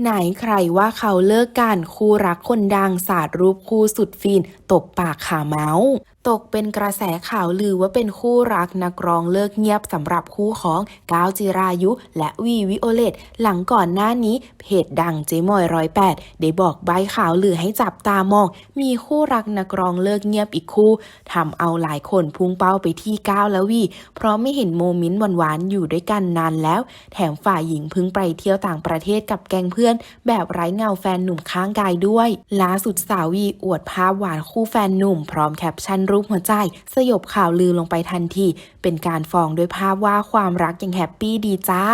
ไหนใครว่าเขาเลิกกันคู่รักคนดังสาดรูปคู่สุดฟิน ตบปากขาเมาส์ตกเป็นกระแสข่าวลือว่าเป็นคู่รักนักร้องเลิกเงียบสำหรับคู่ของก้าวจิรายุ และวีวิโอเลตหลังก่อนหน้านี้เพจดังเจมอยร้อยแปดได้บอกใบข่าวลือให้จับตามอง มีคู่รักนักร้องเลิกเงียบอีกคู่ทำเอาหลายคนพุ่งเป้าไปที่ก้าวและวีเพราะไม่เห็นโมเมนต์หวานๆอยู่ด้วยกันนานแล้ว แถมฝ่ายหญิงเพิ่งไปเที่ยวต่างประเทศกับแก๊งเพื่อนแบบไร้เงาแฟนหนุ่มข้างกายด้วย ล่าสุดสาววีอวดภาพหวานคู่แฟนหนุ่ม พร้อมแคปชั่นรูปหัวใจ สยบข่าวลือลงไปทันที เป็นการฟองด้วยภาพว่าความรักยังแฮปปี้ดีจ้า